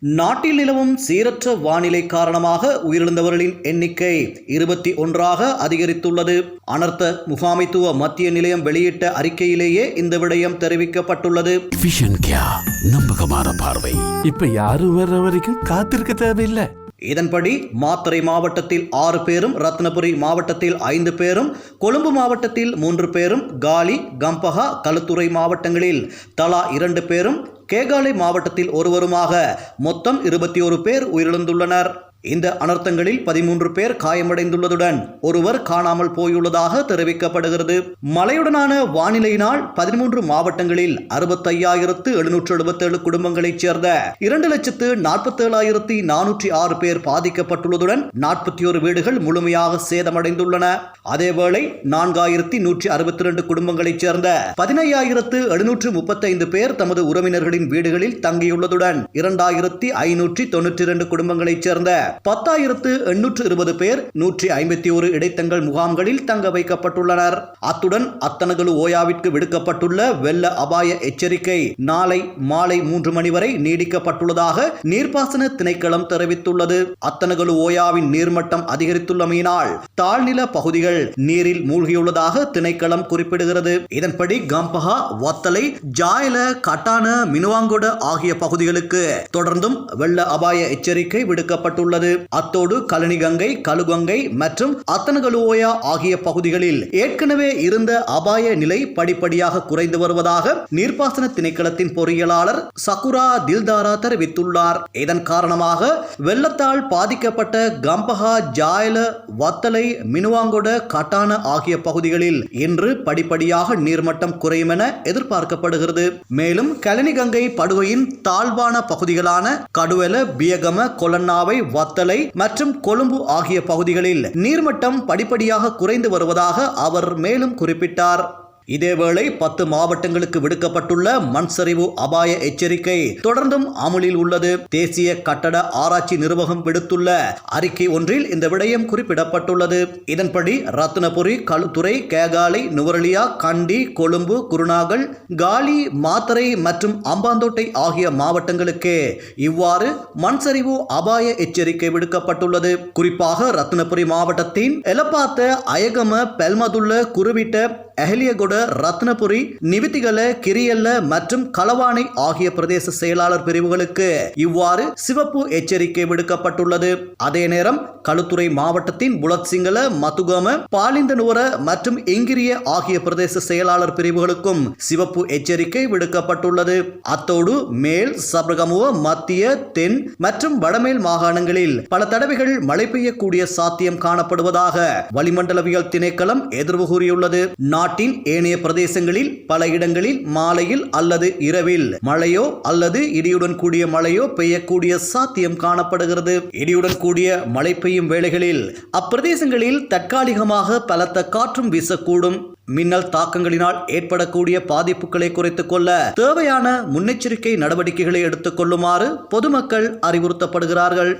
நாட்டில் நிலவும் சீரற்ற வானிலை காரணமாக உயிரிழந்தவர்களின் எண்ணிக்கை இருபத்தி ஒன்றாக அதிகரித்துள்ளது. அனர்த்த முகாமைத்துவ மத்திய நிலையம் வெளியிட்ட அறிக்கையிலேயே இந்த விடயம் தெரிவிக்கப்பட்டுள்ளது. நம்பகமான பார்வை. இப்ப யாரும் வர்ற வரைக்கும் காத்திருக்க தேவையில்லை. இதன்படி மாத்தறை மாவட்டத்தில் ஆறு பேரும் ரத்னபுரி மாவட்டத்தில் ஐந்து பேரும் கொழும்பு மாவட்டத்தில் மூன்று பேரும் காலி கம்பஹா களுத்துறை மாவட்டங்களில் தலா இரண்டு பேரும் கேகாலை மாவட்டத்தில் ஒருவருமாக மொத்தம் இருபத்தி ஒரு பேர் உயிரிழந்துள்ளனர். இந்த அனர்த்தங்களில் பதிமூன்று பேர் காயமடைந்துள்ளதுடன் ஒருவர் காணாமல் போயுள்ளதாக தெரிவிக்கப்படுகிறது. மழையுடனான வானிலையினால் பதிமூன்று மாவட்டங்களில் அறுபத்தையாயிரத்து எழுநூற்று எழுபத்தேழு குடும்பங்களைச் சேர்ந்த இரண்டு லட்சத்து நாற்பத்தேழாயிரத்தி நானூற்றி ஆறு பேர் பாதிக்கப்பட்டுள்ளதுடன் நாற்பத்தி ஒரு வீடுகள் முழுமையாக சேதமடைந்துள்ளன. அதேவேளை நான்காயிரத்தி நூற்றி அறுபத்தி இரண்டு குடும்பங்களைச் சேர்ந்த பதினையாயிரத்து எழுநூற்று முப்பத்தைந்து பேர் தமது உறவினர்களின் வீடுகளில் தங்கியுள்ளதுடன் இரண்டாயிரத்தி ஐநூற்றி தொன்னூற்றி இரண்டு குடும்பங்களைச் சேர்ந்த பத்தாயிரத்து எண்ணூற்று இருபது பேர் நூற்றி ஐம்பத்தி ஒரு இடைத்தங்கள் முகாம்களில் தங்க வைக்கப்பட்டுள்ளனர். அத்துடன் அத்தனகலு ஓயாவிற்கு விடுக்கப்பட்டுள்ள வெள்ள அபாய எச்சரிக்கை நாளை மாலை மூன்று மணி வரை நீடிக்கப்பட்டுள்ளதாக நீர்ப்பாசன திணைக்களம் தெரிவித்துள்ளது. அத்தனகலு ஓயாவின் நீர்மட்டம் அதிகரித்துள்ளமையினால் தாழ்நில பகுதிகள் நீரில் மூழ்கியுள்ளதாக திணைக்களம் குறிப்பிடுகிறது. இதன்படி கம்பஹா வத்தலை ஜாயல கட்டான மினுவாங்கொட ஆகிய பகுதிகளுக்கு தொடர்ந்தும் வெள்ள அபாய எச்சரிக்கை விடுக்கப்பட்டுள்ளது. அத்தோடு கலனிகங்கை கழுகங்கை மற்றும் அத்தனகலுவோயா ஆகிய பகுதிகளில் ஏற்கனவே இருந்த அபாய நிலை படிப்படியாக குறைந்து வருவதாக நீர்ப்பாசன திணைக்களத்தின் பொறியியலாளர் சகுரா தில்தாரா தெரிவித்துள்ளார். இதன் காரணமாக வெள்ளத்தால் பாதிக்கப்பட்ட கம்பஹா ஜாயல வத்தலை மினுவாங்கொட கட்டான ஆகிய பகுதிகளில் இன்று படிப்படியாக நீர்மட்டம் குறையும் என எதிர்பார்க்கப்படுகிறது. மேலும் கலனிகங்கை படுகையின் தாழ்வான பகுதிகளான கடுவெல பியகம கொலன்னாவை வத்தலை மற்றும் கொழும்பு ஆகிய பகுதிகளில் நீர்மட்டம் படிப்படியாக குறைந்து வருவதாக அவர் மேலும் குறிப்பிட்டார். இதேவேளை பத்து மாவட்டங்களுக்கு விடுக்கப்பட்டுள்ள மண் சரிவு அபாய எச்சரிக்கை தொடர்ந்தும் அமலில் உள்ளது. தேசிய கட்டட ஆராய்ச்சி நிர்வாகம் விடுத்துள்ள அறிக்கை ஒன்றில் இந்த விடயம் குறிப்பிடப்பட்டுள்ளது. இதன்படி ரத்னபுரி களுத்துறை கேகாலை நுவரலியா கண்டி கொழும்பு குருநாகல் காலி மாத்தரை மற்றும் அம்பாந்தோட்டை ஆகிய மாவட்டங்களுக்கு இவ்வாறு மண் சரிவு அபாய எச்சரிக்கை விடுக்கப்பட்டுள்ளது. குறிப்பாக ரத்னபுரி மாவட்டத்தின் எலப்பாத்த அயகம பெல்மதுள்ள குருவிட்ட அஹலியகொட ரத்னபுரி நிவித்திகல கிரியல்ல மற்றும் களவானை ஆகிய பிரதேச செயலாளர் பிரிவுகளுக்கு இவ்வாறு சிவப்பு எச்சரிக்கை விடுக்கப்பட்டுள்ளது. அதே நேரம் களுத்துறை மாவட்டத்தின் புலத் சிங்கள மதுகம பாலிந்தனுவர மற்றும் எங்கிரிய ஆகிய பிரதேச செயலாளர் பிரிவுகளுக்கும் சிவப்பு எச்சரிக்கை விடுக்கப்பட்டுள்ளது. அத்தோடு மேல் சபரகமுவ மத்திய தென் மற்றும் வடமேல் மாகாணங்களில் பல தடவைகள் மழை பெய்யக்கூடிய சாத்தியம் காணப்படுவதாக வளிமண்டலவியல் திணைக்களம் எதிர்வு கூறியுள்ளது. நாட்டின் ஏனைய பிரதேசங்களில் பல இடங்களில் மாலையில் அல்லது இரவில். மழையோ அல்லது இடியுடன் கூடிய மழையோ பெய்யக்கூடிய சாத்தியம் காணப்படுகிறது. இடியுடன் கூடிய மழை பெய்யும் வேளைகளில் அப்பிரதேசங்களில் தற்காலிகமாக பலத்த காற்றும் வீசக்கூடும். மின்னல் தாக்கங்களினால் ஏற்படக்கூடிய பாதிப்புகளை குறைத்துக் கொள்ள தேவையான முன்னெச்சரிக்கை நடவடிக்கைகளை எடுத்துக் கொள்ளுமாறு பொதுமக்கள் அறிவுறுத்தப்படுகிறார்கள்.